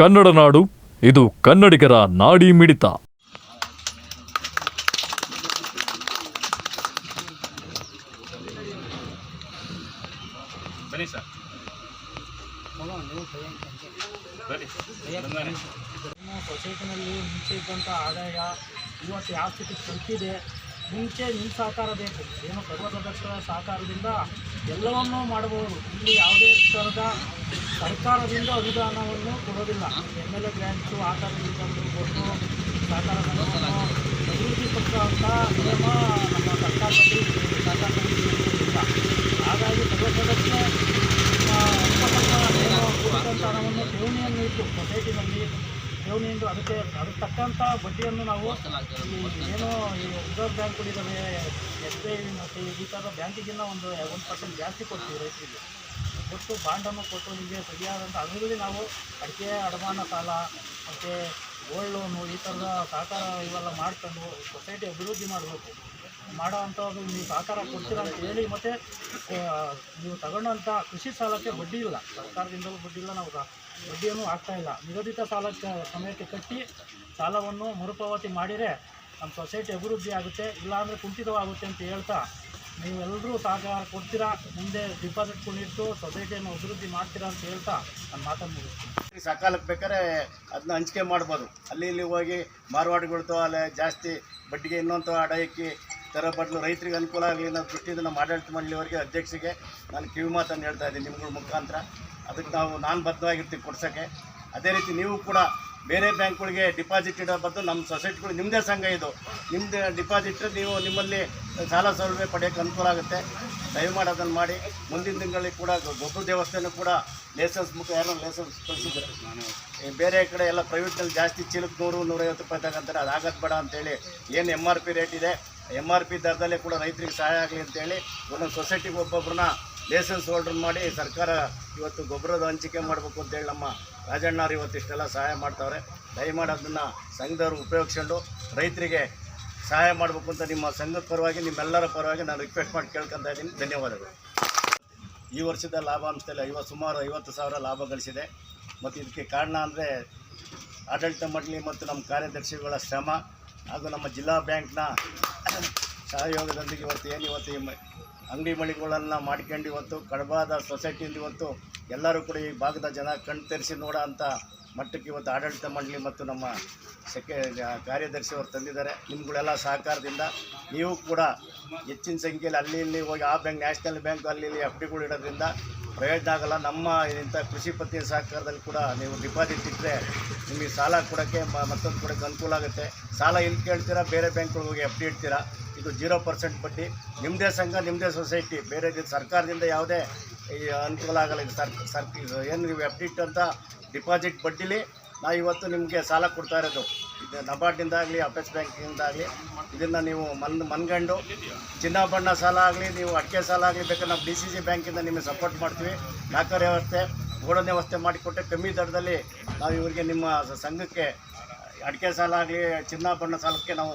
ಕನ್ನಡ ನಾಡು ಇದು ಕನ್ನಡಿಗರ ನಾಡಿ ಮಿಡಿತ. ನಮ್ಮ ಸೊಸೈಟಿನಲ್ಲಿ ಮುಂಚೆ ಇದ್ದಂಥ ಆದಾಯ ಇವತ್ತು ಯಾವ ಸ್ಥಿತಿಗೆ ತಲುಪಿದೆ? ಮುಂಚೆ ನಿಮ್ಮ ಸಹಕಾರ ಬೇಕು. ಏನು ಸರ್ವಸದಸ್ಯರ ಸಹಕಾರದಿಂದ ಎಲ್ಲವನ್ನೂ ಮಾಡಬಹುದು. ಇಲ್ಲಿ ಯಾವುದೇ ಥರದ ಸರ್ಕಾರದಿಂದ ಅನುದಾನವನ್ನು ಕೊಡೋದಿಲ್ಲ. ಎಂ ಎಲ್ ಎ ಗ್ರ್ಯಾಂಟ್ಸು ಆ ಥರದಿಂದ ಕೊಟ್ಟು ಸಹಕಾರ ಸಂಘವನ್ನು ಅಭಿವೃದ್ಧಿ ಪಡಿಸುವಂಥ ನಿಯಮ ನಮ್ಮ ಸರ್ಕಾರದಲ್ಲಿ ಸರ್ಕಾರದಲ್ಲಿ ಹಾಗಾಗಿ ಸರ್ವಸದಸ್ಯ ಹಣವನ್ನು ಠೇವಣಿಯನ್ನು ಇಟ್ಟು ಸೊಸೈಟಿನಲ್ಲಿ ಠೇವಣಿಯಿಂದ ಅದಕ್ಕೆ ಅದಕ್ಕೆ ತಕ್ಕಂಥ ಬಡ್ಡಿಯನ್ನು ನಾವು ಏನು ಏನೋ ಈ ರಿಸರ್ವ್ ಬ್ಯಾಂಕ್ಗಳಿದ್ದಾವೆ, ಎಸ್ ಬಿ ಐ ಮತ್ತು ಈ ಥರದ ಬ್ಯಾಂಕಿಗಿಂತ ಒಂದು ಒಂದು ಪರ್ಸೆಂಟ್ ಜಾಸ್ತಿ ಕೊಡ್ತೀವಿ ರೈತರಿಗೆ. ಕೊಟ್ಟು ಬಾಂಡನ್ನು ಕೊಟ್ಟು ನಿಮಗೆ ಸರಿಯಾದಂಥ ಅದರಲ್ಲಿ ನಾವು ಅಡಿಕೆ, ಅಡಮಾನ ಸಾಲ ಮತ್ತು ಗೋಲ್ಡ್ ಲೋನು ಈ ಥರದ ಸಹಕಾರ ಇವೆಲ್ಲ ಮಾಡ್ಕೊಂಡು ಸೊಸೈಟಿ ಅಭಿವೃದ್ಧಿ ಮಾಡಬೇಕು. ಮಾಡೋ ಅಂಥದ್ದು ನೀವು ಸಹಕಾರ ಕೊಡ್ತೀರಾ ಅಂತ ಹೇಳಿ ಮತ್ತು ನೀವು ತಗೊಂಡಂಥ ಕೃಷಿ ಸಾಲಕ್ಕೆ ಬಡ್ಡಿ ಇಲ್ಲ. ಸರ್ಕಾರದಿಂದಲೂ ಬಡ್ಡಿ ಇಲ್ಲ, ನಾವು ಬಡ್ಡಿಯನ್ನು ಇಲ್ಲ. ನಿಗದಿತ ಸಾಲಕ್ಕೆ ಸಮಯಕ್ಕೆ ಕಟ್ಟಿ ಸಾಲವನ್ನು ಮರುಪಾವತಿ ಮಾಡಿದರೆ ನಮ್ಮ ಸೊಸೈಟಿ ಅಭಿವೃದ್ಧಿ ಆಗುತ್ತೆ, ಇಲ್ಲಾಂದರೆ ಕುಂಠಿತವಾಗುತ್ತೆ ಅಂತ ಹೇಳ್ತಾ ನೀವೆಲ್ಲರೂ ಸಹಕಾರ ಕೊಡ್ತೀರಾ? ಮುಂದೆ ಡಿಪಾಸಿಟ್ಗಳನ್ನಿಟ್ಟು ಸೊಸೈಟಿಯನ್ನು ಅಭಿವೃದ್ಧಿ ಮಾಡ್ತೀರಾ ಅಂತ ಹೇಳ್ತಾ ನಾನು ಮಾತನ್ನು ಮುಗಿಸ್ತೀನಿ. ಸಕಾಲಕ್ಕೆ ಬೇಕಾದ್ರೆ ಅದನ್ನ ಹಂಚಿಕೆ ಮಾಡ್ಬೋದು. ಅಲ್ಲಿ ಇಲ್ಲಿ ಹೋಗಿ ಮಾರ್ವಾಡಿಗಳ್ತು ಅಲ್ಲೇ ಜಾಸ್ತಿ ಬಡ್ಡಿಗೆ ಇನ್ನೊಂದು ಅಡ ಇಕ್ಕಿ ತರ ಬದಲು ರೈತರಿಗೆ ಅನುಕೂಲ ಆಗಲಿ ಅನ್ನೋ ದೃಷ್ಟಿಯಿಂದ ನಮ್ಮ ಆಡಳಿತ ಮಂಡಳಿಯವರಿಗೆ ಅಧ್ಯಕ್ಷರಿಗೆ ನಾನು ಕಿವಿ ಮಾತನ್ನು ಹೇಳ್ತಾ ಇದ್ದೀನಿ, ನಿಮ್ಗಳ ಮುಖಾಂತರ. ಅದಕ್ಕೆ ನಾವು ನಾನು ಬದ್ಧವಾಗಿರ್ತೀವಿ ಕೊಡ್ಸೋಕ್ಕೆ. ಅದೇ ರೀತಿ ನೀವು ಕೂಡ ಬೇರೆ ಬ್ಯಾಂಕ್ಗಳಿಗೆ ಡಿಪಾಸಿಟ್ ಇಡೋ ಬದಲು ನಮ್ಮ ಸೊಸೈಟಿಗಳು ನಿಮ್ಮದೇ ಸಂಘ ಇದು. ನಿಮ್ಮದೇ ಡಿಪಾಸಿಟ್ ನೀವು ನಿಮ್ಮಲ್ಲಿ ಸಾಲ ಸೌಲಭ್ಯ ಪಡೆಯೋಕ್ಕೆ ಅನುಕೂಲ ಆಗುತ್ತೆ. ದಯಮಾಡಿ ಅದನ್ನು ಮಾಡಿ. ಮುಂದಿನ ತಿಂಗಳಲ್ಲಿ ಕೂಡ ಗೊಬ್ಬರ ದೇವಸ್ಥಾನ ಕೂಡ ಲೈಸೆನ್ಸ್ ಮುಖ, ಯಾರೋ ಲೈಸೆನ್ಸ್ ಕಳಿಸಿದ್ರೆ ಬೇರೆ ಕಡೆ ಎಲ್ಲ ಪ್ರೈವೇಟ್ನಲ್ಲಿ ಜಾಸ್ತಿ ಚೀಲಕ್ಕೆ ನೂರು, ನೂರೈವತ್ತು ರೂಪಾಯಿ ತಗೊಂತಾರೆ. ಅದು ಆಗತ್ತೆ ಬೇಡ ಅಂತೇಳಿ ಏನು ಎಂ ಆರ್ ಪಿ ರೇಟ್ ಇದೆ. ಎಂ ಆರ್ ಪಿ ದರದಲ್ಲೇ ಕೂಡ ರೈತರಿಗೆ ಸಹಾಯ ಆಗಲಿ ಅಂತೇಳಿ ಒಂದೊಂದು ಸೊಸೈಟಿಗೆ ಒಬ್ಬೊಬ್ಬರನ್ನ ಲೈಸೆನ್ಸ್ ಹೋಲ್ಡರ್ ಮಾಡಿ ಸರ್ಕಾರ ಇವತ್ತು ಗೊಬ್ಬರದ ಹಂಚಿಕೆ ಮಾಡಬೇಕು ಅಂತೇಳಿ ನಮ್ಮ ರಾಜಣ್ಣವ್ರು ಇವತ್ತು ಇಷ್ಟೆಲ್ಲ ಸಹಾಯ ಮಾಡ್ತಾವ್ರೆ. ದಯಮಾಡಿ ಅದನ್ನು ಸಂಘದವರು ಉಪಯೋಗಿಸ್ಕೊಂಡು ರೈತರಿಗೆ ಸಹಾಯ ಮಾಡಬೇಕು ಅಂತ ನಿಮ್ಮ ಸಂಘದ ಪರವಾಗಿ, ನಿಮ್ಮೆಲ್ಲರ ಪರವಾಗಿ ನಾನು ರಿಕ್ವೆಸ್ಟ್ ಮಾಡಿ ಕೇಳ್ಕೊತಾ ಇದ್ದೀನಿ. ಧನ್ಯವಾದಗಳು. ಈ ವರ್ಷದ ಲಾಭಾಂಶದಲ್ಲಿ ಐವತ್ತು, ಸುಮಾರು ಐವತ್ತು ಸಾವಿರ ಲಾಭ ಗಳಿಸಿದೆ. ಮತ್ತು ಇದಕ್ಕೆ ಕಾರಣ ಅಂದರೆ ಆಡಳಿತ ಮಂಡಳಿ ಮತ್ತು ನಮ್ಮ ಕಾರ್ಯದರ್ಶಿಗಳ ಶ್ರಮ ಹಾಗೂ ನಮ್ಮ ಜಿಲ್ಲಾ ಬ್ಯಾಂಕ್ನ ಸಹಯೋಗದೊಂದಿಗೆ ಇವತ್ತು ಏನು ಇವತ್ತು ಅಂಗಡಿ ಮಳಿಗಳನ್ನು ಮಾಡ್ಕೊಂಡು ಇವತ್ತು ಕಡಬಾದ ಸೊಸೈಟಿಯಿಂದ ಇವತ್ತು ಎಲ್ಲರೂ ಕೂಡ ಈ ಭಾಗದ ಜನ ಕಣ್ ತೆರೆಸಿ ನೋಡೋ ಅಂತ ಮಟ್ಟಕ್ಕೆ ಇವತ್ತು ಆಡಳಿತ ಮಂಡಳಿ ಮತ್ತು ನಮ್ಮ ಸೆಕೆ ಕಾರ್ಯದರ್ಶಿ ಅವರು ತಂದಿದ್ದಾರೆ. ನಿಮ್ಗಳೆಲ್ಲ ಸಹಕಾರದಿಂದ ನೀವು ಕೂಡ ಹೆಚ್ಚಿನ ಸಂಖ್ಯೆಯಲ್ಲಿ ಅಲ್ಲಿ ಇಲ್ಲಿ ಹೋಗಿ ಆ ಬ್ಯಾಂಕ್, ನ್ಯಾಷನಲ್ ಬ್ಯಾಂಕ್ ಅಲ್ಲಿ ಇಲ್ಲಿ ಎಫ್ ಡಿಗಳು ಇಡೋದ್ರಿಂದ ಪ್ರಯೋಜನ ಆಗಲ್ಲ. ನಮ್ಮ ಇಂಥ ಕೃಷಿ ಪತ್ತಿನ ಸಹಕಾರದಲ್ಲಿ ಕೂಡ ನೀವು ಡಿಪಾಸಿಟ್ ಇಟ್ಟರೆ ನಿಮಗೆ ಸಾಲ ಕೊಡೋಕ್ಕೆ ಮತ್ತೊಂದು ಕೊಡೋಕ್ಕೆ ಅನುಕೂಲ ಆಗುತ್ತೆ. ಸಾಲ ಇಲ್ಲಿ ಕೇಳ್ತೀರಾ, ಬೇರೆ ಬ್ಯಾಂಕ್ಗಳಿಗೆ ಹೋಗಿ ಎಫ್ ಡಿ ಇಡ್ತೀರಾ? ಇದು ಜೀರೋ ಪರ್ಸೆಂಟ್ ಬಡ್ಡಿ. ನಿಮ್ಮದೇ ಸಂಘ ನಿಮ್ಮದೇ ಸೊಸೈಟಿ. ಬೇರೆ ಸರ್ಕಾರದಿಂದ ಯಾವುದೇ ಅನುಕೂಲ ಆಗಲ್ಲ. ಇದು ಸರ್ ಸರ್ ಏನು ನೀವು ಎಫ್ ಡಿ ಅಂತ ಡಿಪಾಸಿಟ್ ಬಡ್ಡಿಲಿ ನಾವು ಇವತ್ತು ನಿಮಗೆ ಸಾಲ ಕೊಡ್ತಾ ಇರೋದು. ಇದು ನಬಾರ್ಡಿಂದಾಗಲಿ ಅಪೆಕ್ಸ್ ಬ್ಯಾಂಕಿಂದಾಗಲಿ ಇದನ್ನು ನೀವು ಮನ್, ಮನ್ಗಂಡು ಚಿನ್ನಾಭರಣ ಸಾಲ ಆಗಲಿ, ನೀವು ಅಡಿಕೆ ಸಾಲ ಆಗಲಿ ಬೇಕಾದ್ರೆ ನಾವು ಡಿ ಸಿ ಸಿ ಬ್ಯಾಂಕಿಂದ ನಿಮಗೆ ಸಪೋರ್ಟ್ ಮಾಡ್ತೀವಿ. ದಾಖಲೆ ವ್ಯವಸ್ಥೆ ಗೋಡನ್ ವ್ಯವಸ್ಥೆ ಮಾಡಿಕೊಟ್ಟೆ. ಕಮ್ಮಿ ದರದಲ್ಲಿ ನಾವು ಇವರಿಗೆ ನಿಮ್ಮ ಸಂಘಕ್ಕೆ ಅಡಿಕೆ ಸಾಲ ಆಗಲಿ, ಚಿನ್ನಾಭರಣ ಸಾಲಕ್ಕೆ ನಾವು